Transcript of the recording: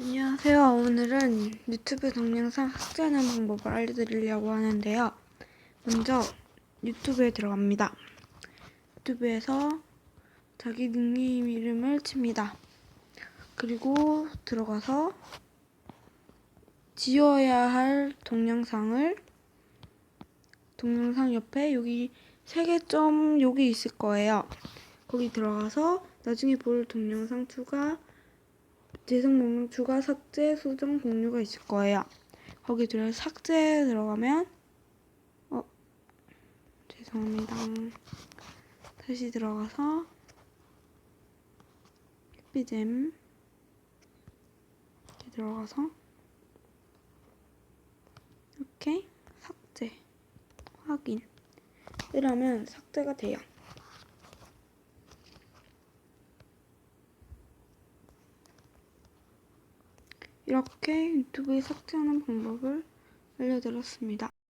안녕하세요. 오늘은 유튜브 동영상 삭제하는 방법을 알려드리려고 하는데요. 먼저 유튜브에 들어갑니다. 유튜브에서 자기 닉네임 이름을 칩니다. 그리고 들어가서 지워야 할 동영상을 동영상 옆에 여기 세 개 점 여기 있을 거예요. 거기 들어가서 나중에 볼 동영상 추가 재생 목록 추가 삭제 수정 공유가 있을 거예요. 거기 들어 삭제 들어가면 어 죄송합니다. 다시 들어가서 해피잼 들어가서 이렇게 삭제 확인 이러면 삭제가 돼요. 이렇게 유튜브에 삭제하는 방법을 알려드렸습니다.